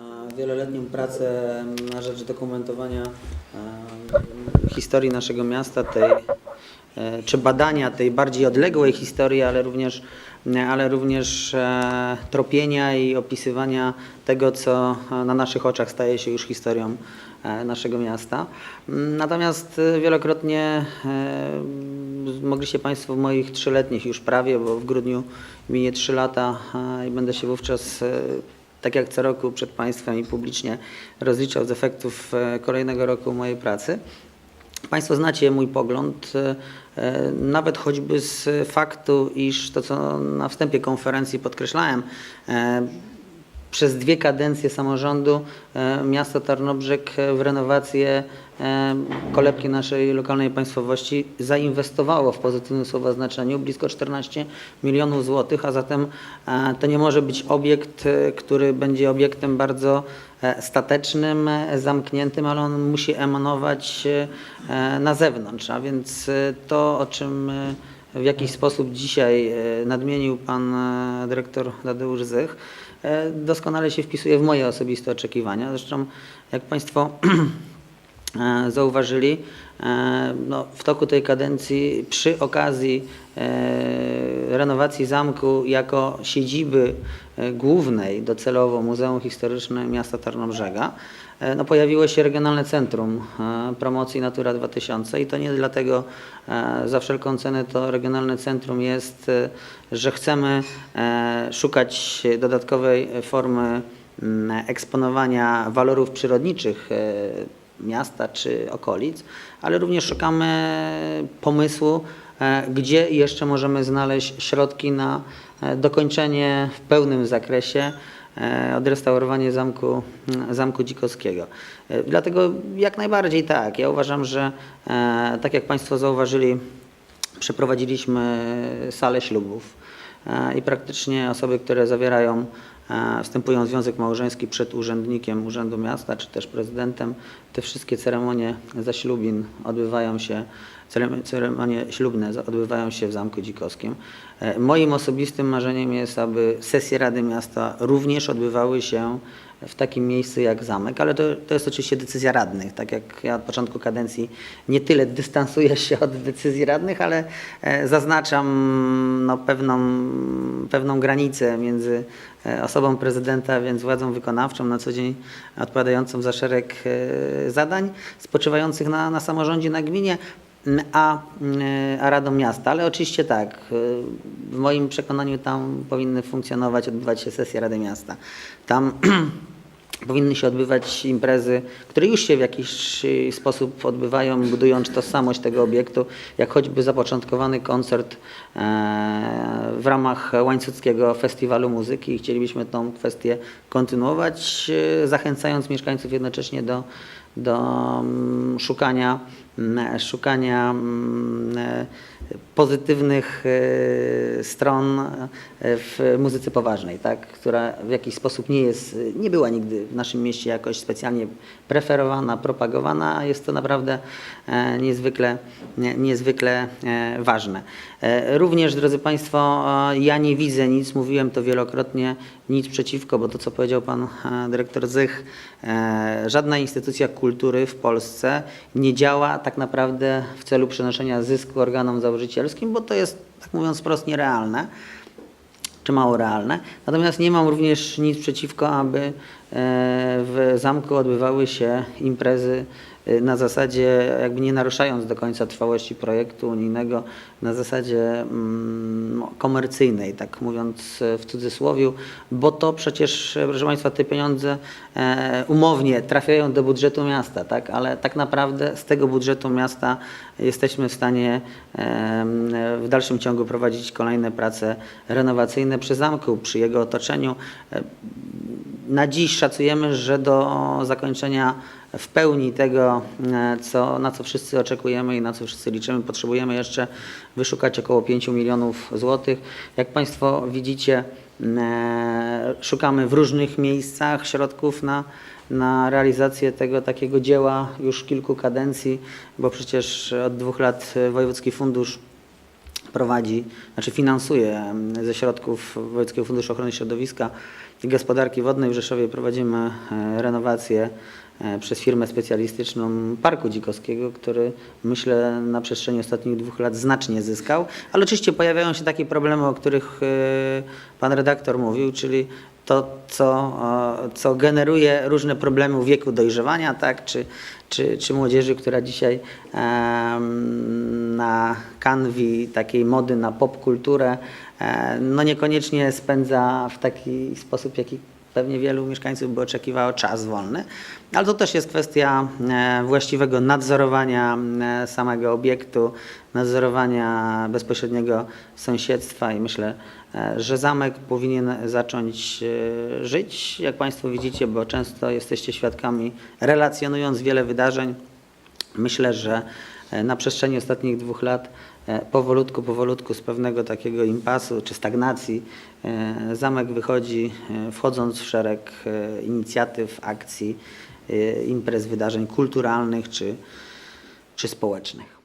e, wieloletnią pracę na rzecz dokumentowania e, historii naszego miasta, tej, e, czy badania tej bardziej odległej historii, ale również, ale również e, tropienia i opisywania tego, co na naszych oczach staje się już historią e, naszego miasta. Natomiast e, wielokrotnie e, mogliście Państwo w moich trzyletnich już prawie, bo w grudniu minie trzy lata e, i będę się wówczas e, tak jak co roku przed Państwem i publicznie rozliczał z efektów e, kolejnego roku mojej pracy. Państwo znacie mój pogląd, e, e, nawet choćby z faktu, iż to, co na wstępie konferencji podkreślałem, przez dwie kadencje samorządu e, miasto Tarnobrzeg w renowację e, kolebki naszej lokalnej państwowości zainwestowało w pozytywnym słowa znaczeniu blisko 14 milionów złotych, a zatem e, to nie może być obiekt, który będzie obiektem bardzo statecznym, zamkniętym, ale on musi emanować na zewnątrz, a więc to, o czym w jakiś sposób dzisiaj e, nadmienił pan e, dyrektor Tadeusz Zych, e, doskonale się wpisuje w moje osobiste oczekiwania. Zresztą, jak Państwo zauważyli, no, w toku tej kadencji przy okazji renowacji zamku jako siedziby głównej docelowo Muzeum Historyczne Miasta Tarnobrzega e, no, pojawiło się Regionalne Centrum e, Promocji Natura 2000 i to nie dlatego e, za wszelką cenę to Regionalne Centrum jest, e, że chcemy e, szukać dodatkowej formy mm, eksponowania walorów przyrodniczych e, miasta czy okolic, ale również szukamy pomysłu, e, gdzie jeszcze możemy znaleźć środki na e, dokończenie w pełnym zakresie e, odrestaurowanie zamku, mm, zamku Dzikowskiego. E, Dlatego jak najbardziej tak. Ja uważam, że e, tak jak Państwo zauważyli, przeprowadziliśmy salę ślubów e, i praktycznie osoby, które zawierają, e, wstępują w związek małżeński przed urzędnikiem Urzędu Miasta czy też prezydentem, te wszystkie ceremonie zaślubin odbywają się, cerem- ceremonie ślubne odbywają się w Zamku Dzikowskim. E, Moim osobistym marzeniem jest, aby sesje Rady Miasta również odbywały się w takim miejscu jak zamek, ale to, to jest oczywiście decyzja radnych. Tak jak ja od początku kadencji nie tyle dystansuję się od decyzji radnych, ale e, zaznaczam no, pewną, pewną granicę między e, osobą prezydenta, więc władzą wykonawczą na co dzień odpowiadającą za szereg e, zadań spoczywających na, na samorządzie, na gminie, a, a Radą Miasta. Ale oczywiście tak, w moim przekonaniu tam powinny funkcjonować, odbywać się sesje Rady Miasta. Tam powinny się odbywać imprezy, które już się w jakiś y, sposób odbywają, budując tożsamość tego obiektu, jak choćby zapoczątkowany koncert e, w ramach Łańcuckiego Festiwalu Muzyki. Chcielibyśmy tą kwestię kontynuować, e, zachęcając mieszkańców jednocześnie do, do mm, szukania, szukania mm, e, pozytywnych e, stron e, w muzyce poważnej, tak? która w jakiś sposób nie jest, nie była nigdy w naszym mieście jakoś specjalnie preferowana, propagowana, a jest to naprawdę e, niezwykle, nie- niezwykle e, ważne. E, Również, drodzy Państwo, e, ja nie widzę nic, mówiłem to wielokrotnie, nic przeciwko, bo to, co powiedział Pan e, Dyrektor Zych, e, żadna instytucja kultury w Polsce nie działa tak naprawdę w celu przenoszenia zysku organom założycielskim, bo to jest, tak mówiąc wprost, nierealne czy mało realne. Natomiast nie mam również nic przeciwko, aby w zamku odbywały się imprezy e, na zasadzie, jakby nie naruszając do końca trwałości projektu unijnego, na zasadzie mm, komercyjnej, tak mówiąc e, w cudzysłowie, bo to przecież, e, proszę Państwa, te pieniądze e, umownie trafiają do budżetu miasta, tak? ale tak naprawdę z tego budżetu miasta jesteśmy w stanie w dalszym ciągu prowadzić kolejne prace renowacyjne przy zamku, przy jego otoczeniu. Na dziś szacujemy, że do zakończenia w pełni tego, e, co, na co wszyscy oczekujemy i na co wszyscy liczymy, potrzebujemy jeszcze wyszukać około 5 milionów złotych. Jak Państwo widzicie, e, szukamy w różnych miejscach środków na, na realizację tego takiego dzieła już kilku kadencji, bo przecież od dwóch lat Wojewódzki Fundusz prowadzi, znaczy finansuje ze środków Wojewódzkiego Funduszu Ochrony Środowiska i Gospodarki Wodnej w Rzeszowie. Prowadzimy e, renowację e, przez firmę specjalistyczną Parku Dzikowskiego, który myślę na przestrzeni ostatnich dwóch lat znacznie zyskał, ale oczywiście pojawiają się takie problemy, o których e, pan redaktor mówił, czyli to, co, e, co generuje różne problemy w wieku dojrzewania, tak, czy, czy, czy młodzieży, która dzisiaj na kanwi takiej mody na popkulturę, e, no niekoniecznie spędza w taki sposób, jaki pewnie wielu mieszkańców by oczekiwało czas wolny, ale to też jest kwestia e, właściwego nadzorowania e, samego obiektu, nadzorowania bezpośredniego sąsiedztwa i myślę, e, że zamek powinien zacząć żyć, jak Państwo widzicie, bo często jesteście świadkami, relacjonując wiele wydarzeń, Myślę, że na przestrzeni ostatnich dwóch lat e, powolutku, powolutku z pewnego takiego impasu czy stagnacji e, zamek wychodzi, e, wchodząc w szereg e, inicjatyw, akcji, e, imprez, wydarzeń kulturalnych czy, czy społecznych.